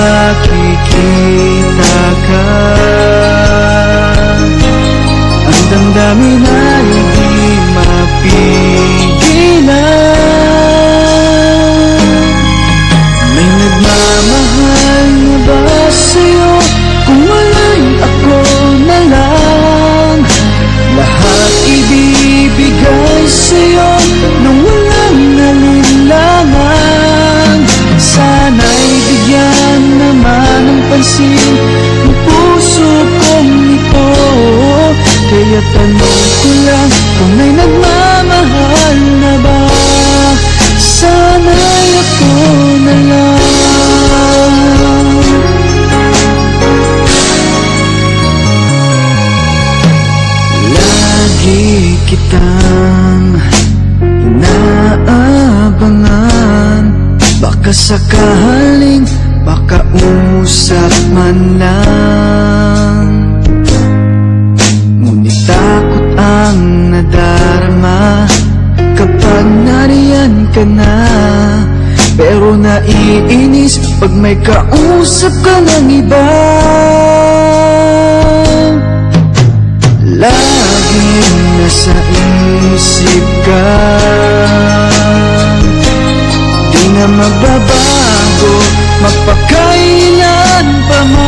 Tuwing makikita ka. Ang damdamin ay pansin Ang puso kong ito. Kaya tanong ko lang Kung may nagmamahal na ba? Sana'y ako na lang. Lagi kitang inaabangan. Baka sakaling makausap man lang. Ngunit takot ang nadarama. Kapag nariyan ka na Pero naiinis pag may kausap ka ng iba. Laging nasa isip ka. Di na magbabago Magpakailan pa man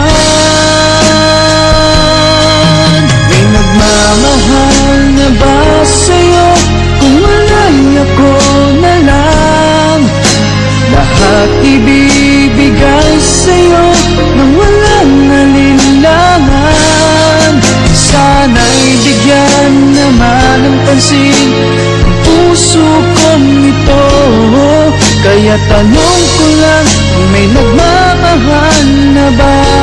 May nagmamahal na ba sa'yo? Kung wala'y ako na lang Lahat ibibigay sa'yo Nang walang nalinlangan Sana'y bigyan naman ng pansin Ang puso kong ito. Kaya tanong ko lang may nagmamahal na ba